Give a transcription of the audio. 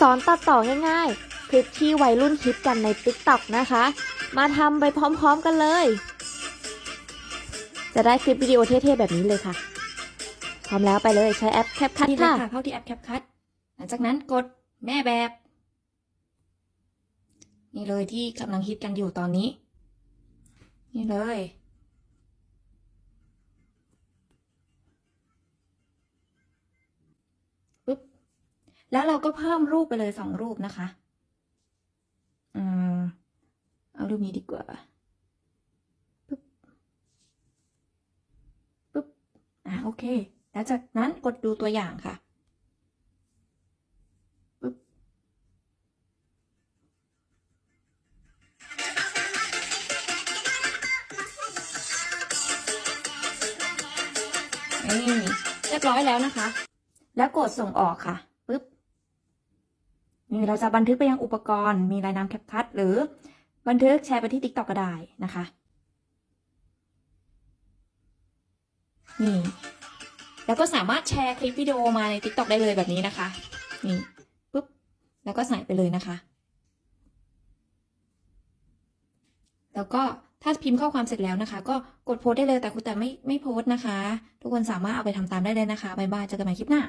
สอนตัดต่อง่ายๆ คลิปที่วัยรุ่นคิดกันใน TikTok นะคะ มาทำไปพร้อมๆกันเลย จะได้คลิปวิดีโอเท่ๆแบบนี้เลยค่ะ พร้อมแล้วไปเลยใช้แอป CapCut ค่ะค่ะเข้าที่แอป CapCut หลังจากนั้นกดแม่แบบ นี่เลยที่กำลังฮิตกันอยู่ตอนนี้ นี่เลย แล้วเราก็เพิ่มรูปไปเลยสองรูปนะคะอืมเอารูปนี้ดีกว่าปุ๊บปุ๊บอะโอเค แล้วจากนั้นกดดูตัวอย่างค่ะปุ๊บนี่เรียบร้อยแล้วนะคะ แล้วกดส่งออกค่ะ เราจะบันทึกไปยังอุปกรณ์มีรายนามแคปคัตหรือบันทึกแชร์ไปที่ TikTok ก็ได้นะคะนี่แล้วก็สามารถแชร์คลิปวิดีโอมาใน TikTok ได้เลยแบบนี้นะคะ นี่ปุ๊บ แล้วก็ใส่ไปเลยนะคะ แล้วก็ถ้าพิมพ์ข้อความเสร็จแล้วนะคะ ก็กดโพสได้เลยแต่คุณแต่ไม่ไม่โพสนะคะ ทุกคนสามารถเอาไปทำตามได้เลยนะคะ บ๊ายบาย เจอกันใหม่คลิปหน้า